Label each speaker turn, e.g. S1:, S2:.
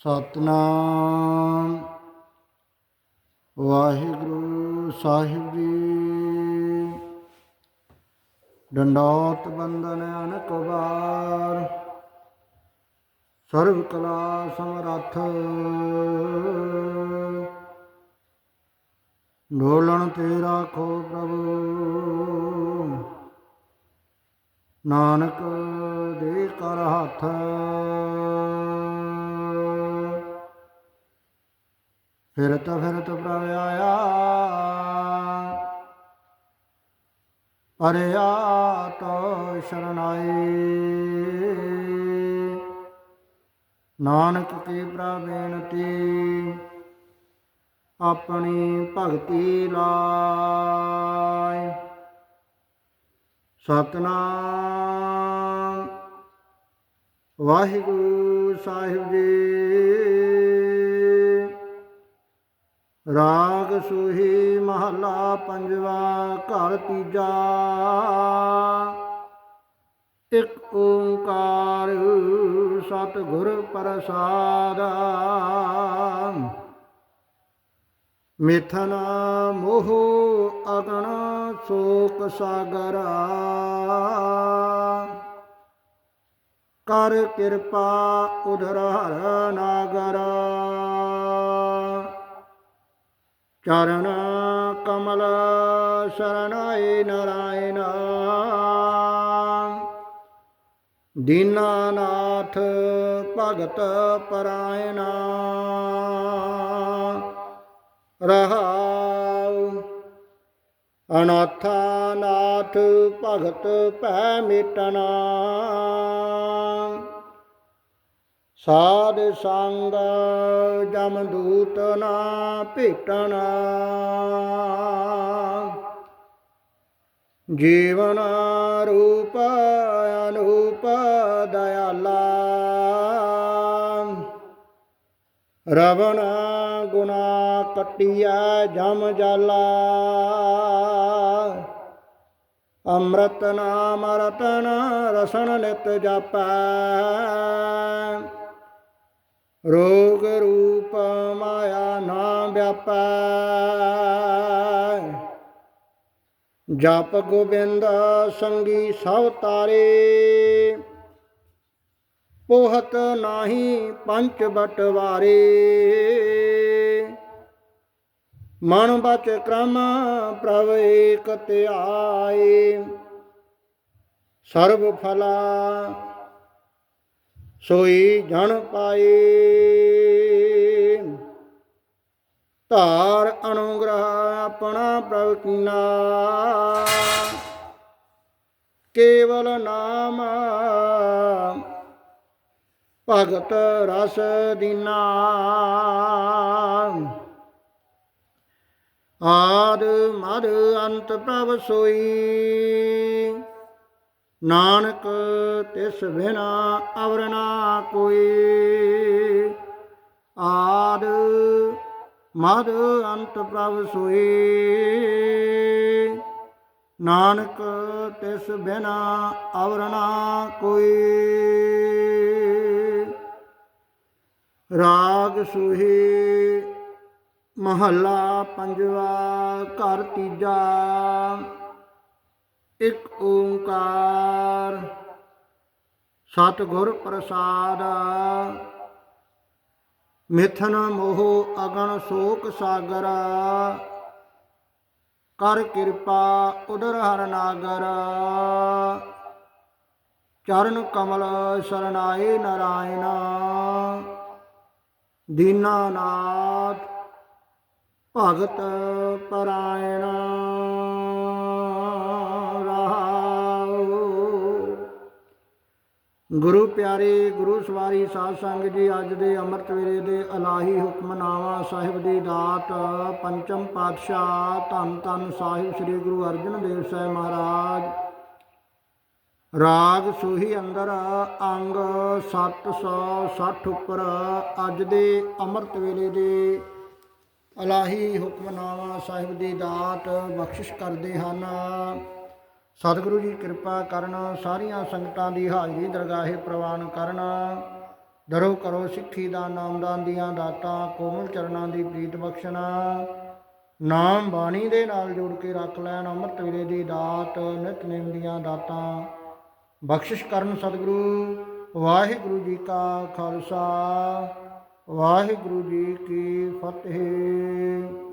S1: ਸਤਨਾਮ। ਵਾਹਿਗੁਰੂ ਸਾਹਿਬ ਜੀ। ਡੰਡੋਤ ਬੰਦਨ ਅਨਕ ਵਾਰ। ਸਰਬ ਕਲਾ ਸਮਰੱਥ। ਢੋਲਣ ਤੇ ਰਾਖੋ ਪ੍ਰਭੂ। ਨਾਨਕ ਦੇ ਕਰ ਹੱਥ। ਫਿਰਤ ਫਿਰਤ ਪ੍ਰਭ ਆਇਆ। ਪਰਿਆ ਤੋ ਸ਼ਰਨਾਈ ਨਾਨਕ ਕੀ ਪ੍ਰਭ ਆਪਣੀ ਭਗਤੀ ਲਾਇ। ਸਤਨਾਮ। ਵਾਹਿਗੁਰੂ ਸਾਹਿਬ ਜੀ। ਰਾਗ ਸੁਹੀ ਮਹਲਾ ਪੰਜਵਾ, ਘਰ ਤੀਜਾ। ਇਕ ਓੰਕਾਰ ਸਤਿਗੁਰ ਪ੍ਰਸਾਦ। ਮਿਥਨ ਮੋਹ ਅਗਣ ਸੋਕ ਸਾਗਰਾ। ਕਰ ਕਿਰਪਾ ਉਧਰ ਹਰ ਨਾਗਰਾ। ਚਰਨ ਕਮਲ ਸ਼ਰਨਾਏ ਨਰਾਇਣ। ਦੀਨਾਨਾਥ ਭਗਤ ਪਰਾਇਣ। ਰਹਾਉ ਅਨਾਥਾ ਨਾਥ ਭਗਤ ਭੈ ਮਿਟਣਾ। ਸਾਧ ਸੰਗ ਜਮ ਦੂਤ ਨਾ ਭੇਟਣਾ। ਜੀਵਨ ਰੂਪ ਅਨੂਪ ਦਇਆਲਾ। ਰਵਣ ਗੁਨਾ ਕਟਿਆ ਜਮ ਜਾਲਾ। ਅੰਮ੍ਰਿਤ ਨਾਮ ਰਤਨ ਰਸਨ ਨਿਤ ਜਪੈ। ਰੋਗ ਰੂਪ ਮਾਇਆ ਨਾ ਵਿਆਪੈ। ਜਪ ਗੋਬਿੰਦ ਸੰਗੀ ਸਭ ਤਾਰੇ। ਪੋਹਤ ਨਾਹੀ ਪੰਚ ਬਟਵਾਰੇ। ਮਨ ਬਚ ਕ੍ਰਮ ਪ੍ਰਭ ਏਕ ਧਿਆਏ। ਸਰਬ ਫਲਾ ਸੋਈ ਜਣ ਪਾਏ। ਧਾਰ ਅਨੁਗ੍ਰਹ ਆਪਣਾ ਪ੍ਰਭ ਕੀਨਾ। ਕੇਵਲ ਨਾਮ ਭਗਤ ਰਸ ਦੀਨਾ। ਆਦ ਮਦ ਅੰਤ ਪ੍ਰਭ ਸੋਈ। ਨਾਨਕ ਤਿਸ ਬਿਨਾ ਅਵਰ ਨਾ ਕੋਈ। ਆਦ ਮਦ ਅੰਤ ਪ੍ਰਭ ਸੋਈ। ਨਾਨਕ ਤਿਸ ਬਿਨਾ ਅਵਰ ਨਾ ਕੋਈ। ਰਾਗ ਸੁਹੀ ਮਹੱਲਾ ਪੰਜਵਾ, ਘਰ ਤੀਜਾ। ਇਕ ਓੰਕਾਰ। ਸਤਿਗੁਰ ਪ੍ਰਸਾਦ। ਮਿਥਨ ਮੋਹ ਅਗਣ ਸ਼ੋਕ ਸਾਗਰ। ਕਰ ਕਿਰਪਾ ਉਦਰ ਹਰ ਨਾਗਰ। ਚਰਨ ਕਮਲ ਸਰਨਾਏ ਨਾਰਾਇਣ। ਦੀਨਾਨਾਥ ਭਗਤ ਪਰਾਇਣ। ਗੁਰੂ ਪਿਆਰੇ, ਗੁਰੂ ਸਵਾਰੀ ਸਾਧ ਸੰਗਤ ਜੀ, ਅੱਜ ਦੇ ਅੰਮ੍ਰਿਤ ਵੇਲੇ ਦੇ ਅਲਾਹੀ ਹੁਕਮਨਾਮਾ ਸਾਹਿਬ ਦੀ ਦਾਤ, ਪੰਚਮ ਪਾਤਸ਼ਾਹ ਧੰਨ ਧੰਨ ਸਾਹਿਬ ਸ੍ਰੀ ਗੁਰੂ ਅਰਜਨ ਦੇਵ ਸਾਹਿਬ ਮਹਾਰਾਜ। ਰਾਗ ਸੂਹੀ ਅੰਦਰ, ਅੰਗ 760 ਉੱਪਰ, ਅੱਜ ਦੇ ਅੰਮ੍ਰਿਤ ਵੇਲੇ ਦੇ ਅਲਾਹੀ ਹੁਕਮਨਾਮਾ ਸਾਹਿਬ ਦੀ ਦਾਤ ਬਖਸ਼ਿਸ਼ ਕਰਦੇ ਹਨ। ਸਤਿਗੁਰੂ ਜੀ ਕਿਰਪਾ ਕਰਨ, ਸਾਰੀਆਂ ਸੰਗਤਾਂ ਦੀ ਹਾਜ਼ਰੀ ਦਰਗਾਹੇ ਪ੍ਰਵਾਨ ਕਰਨ। ਦਰੋ ਕਰੋ ਸਿੱਖੀ ਦਾ ਨਾਮਦਾਨ ਦੀਆਂ ਦਾਤਾਂ, ਕੋਮਲ ਚਰਨਾਂ ਦੀ ਪ੍ਰੀਤ ਬਖਸ਼ਣਾ। ਨਾਮ ਬਾਣੀ ਦੇ ਨਾਲ ਜੋੜ ਕੇ ਰੱਖ ਲੈਣ, ਅੰਮ੍ਰਿਤ ਵੇਲੇ ਦੀ ਦਾਤ ਨਿਤਨੇਮ ਦੀਆਂ ਦਾਤਾਂ। ਬਖਸ਼ਿਸ਼ ਕਰਨ ਸਤਿਗੁਰੂ, ਵਾਹਿਗੁਰੂ ਜੀ ਕਾ ਖਾਲਸਾ, ਵਾਹਿਗੁਰੂ ਜੀ ਕੀ ਫਤਿਹ।